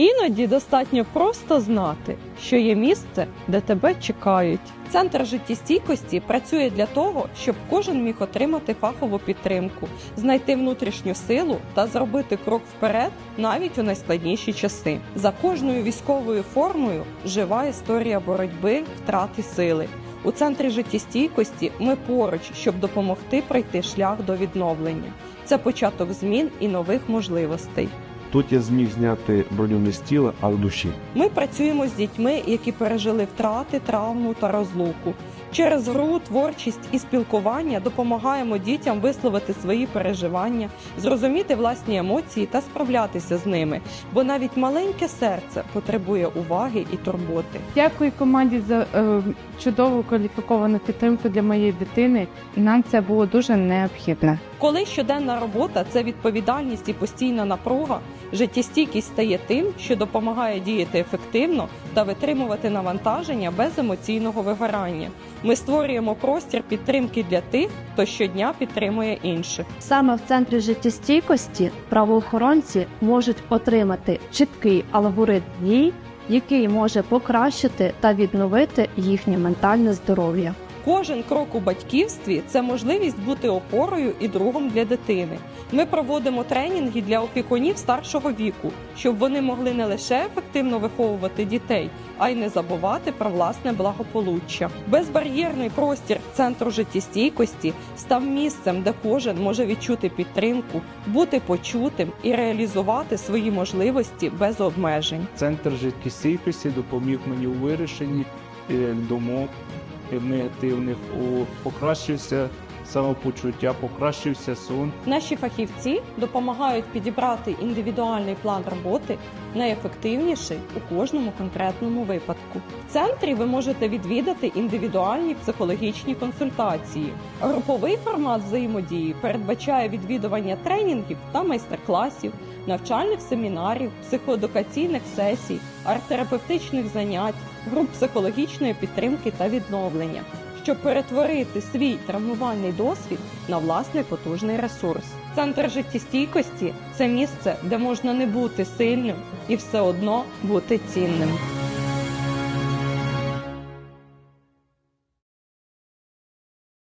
Іноді достатньо просто знати, що є місце, де тебе чекають. Центр життєстійкості працює для того, щоб кожен міг отримати фахову підтримку, знайти внутрішню силу та зробити крок вперед навіть у найскладніші часи. За кожною військовою формою жива історія боротьби, втрати сили. У центрі життєстійкості ми поруч, щоб допомогти пройти шлях до відновлення. Це початок змін і нових можливостей. Тут я зміг зняти броню не з тіла, а з душі. Ми працюємо з дітьми, які пережили втрати, травму та розлуку. Через гру, творчість і спілкування допомагаємо дітям висловити свої переживання, зрозуміти власні емоції та справлятися з ними, бо навіть маленьке серце потребує уваги і турботи. Дякую команді за е, чудову кваліфіковану підтримку для моєї дитини. Нам це було дуже необхідно. Коли щоденна робота це відповідальність і постійна напруга, життєстійкість стає тим, що допомагає діяти ефективно та витримувати навантаження без емоційного вигорання. Ми створюємо простір підтримки для тих, хто щодня підтримує інших. Саме в центрі життєстійкості правоохоронці можуть отримати чіткий алгоритм дій, який може покращити та відновити їхнє ментальне здоров'я. Кожен крок у батьківстві це можливість бути опорою і другом для дитини. Ми проводимо тренінги для опікунів старшого віку, щоб вони могли не лише ефективно виховувати дітей, а й не забувати про власне благополуччя. Безбар'єрний простір центру життєстійкості став місцем, де кожен може відчути підтримку, бути почутим і реалізувати свої можливості без обмежень. Центр життєстійкості допоміг мені у вирішенні е, думок негативних, у покращився самопочуття, покращився сон. Наші фахівці допомагають підібрати індивідуальний план роботи найефективніший у кожному конкретному випадку. В центрі ви можете відвідати індивідуальні психологічні консультації. Груповий формат взаємодії передбачає відвідування тренінгів та майстер-класів, навчальних семінарів, психоедукаційних сесій, арт-терапевтичних занять, груп психологічної підтримки та відновлення щоб перетворити свій травмувальний досвід на власний потужний ресурс. Центр життєстійкості це місце, де можна не бути сильним і все одно бути цінним.